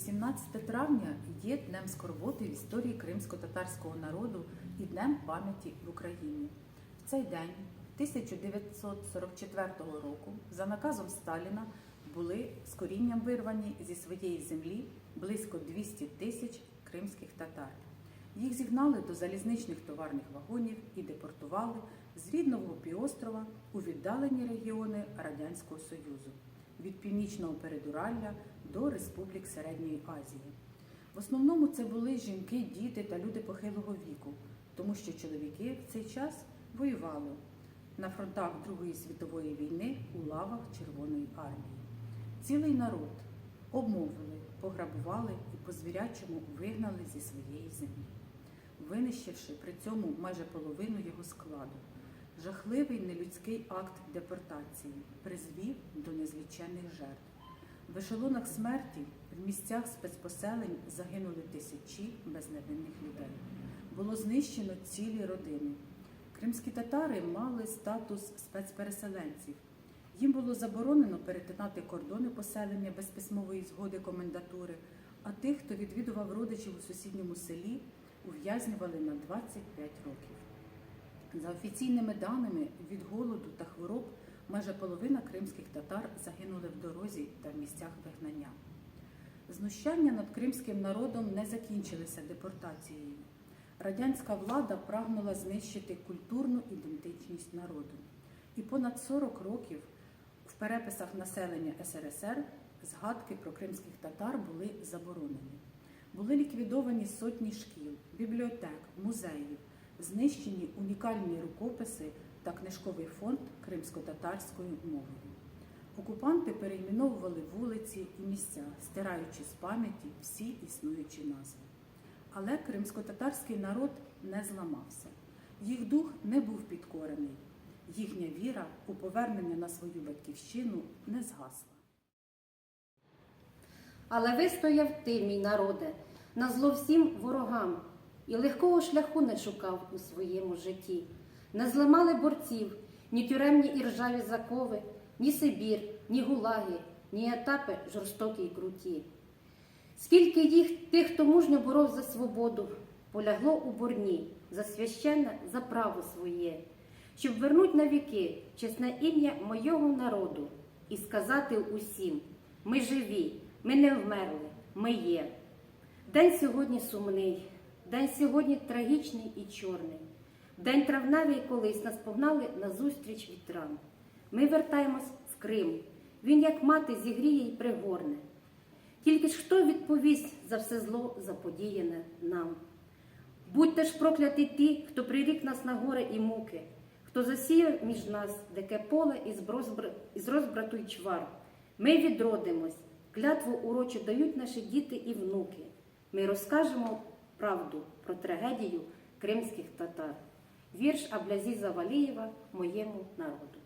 18 травня є днем скорботи в історії кримсько-татарського народу і днем пам'яті в Україні. В цей день 1944 року за наказом Сталіна були з корінням вирвані зі своєї землі близько 200 тисяч кримських татар. Їх зігнали до залізничних товарних вагонів і депортували з рідного півострова у віддалені регіони Радянського Союзу від північного передуралля до республік Середньої Азії. В основному це були жінки, діти та люди похилого віку, тому що чоловіки в цей час воювали на фронтах Другої світової війни у лавах Червоної армії. Цілий народ обмовили, пограбували і по звірячому вигнали зі своєї землі, винищивши при цьому майже половину його складу. Жахливий нелюдський акт депортації призвів до незліченних жертв. В ешелонах смерті в місцях спецпоселень загинули тисячі безневинних людей. Було знищено цілі родини. Кримські татари мали статус спецпереселенців. Їм було заборонено перетинати кордони поселення без письмової згоди комендатури, а тих, хто відвідував родичів у сусідньому селі, ув'язнювали на 25 років. За офіційними даними, від голоду та хвороб майже половина кримських татар загинули в дорозі та в місцях вигнання. Знущання над кримським народом не закінчилися депортацією. Радянська влада прагнула знищити культурну ідентичність народу. І понад 40 років в переписах населення СРСР згадки про кримських татар були заборонені. Були ліквідовані сотні шкіл, бібліотек, музеїв, знищені унікальні рукописи та книжковий фонд кримсько-татарською мовою. Окупанти перейменовували вулиці і місця, стираючи з пам'яті всі існуючі назви. Але кримсько-татарський народ не зламався. Їх дух не був підкорений. Їхня віра у повернення на свою батьківщину не згасла. Але вистояв ти, мій народе, на зло всім ворогам, і легкого шляху не шукав у своєму житті. Не зламали борців ні тюремні і ржаві закови, ні Сибір, ні гулаги, ні етапи жорстокі й круті. Скільки їх тих, хто мужньо боров за свободу, полягло у борні за священне, за право своє, щоб вернуть навіки чесне ім'я мойого народу і сказати усім: ми живі, ми не вмерли, ми є. День сьогодні сумний, день сьогодні трагічний і чорний. День травневий колись нас погнали назустріч вітрам. Ми вертаємось в Крим. Він, як мати, зігріє й пригорне. Тільки ж хто відповість за все зло заподіяне нам? Будьте ж прокляті ті, хто прирік нас на горе і муки, хто засіяв між нас дике поле із розбрату й чвар. Ми відродимось, клятву урочу дають наші діти і внуки. Ми розкажемо правду про трагедію кримських татар. Вірш Аблязіза Валієва моєму народу.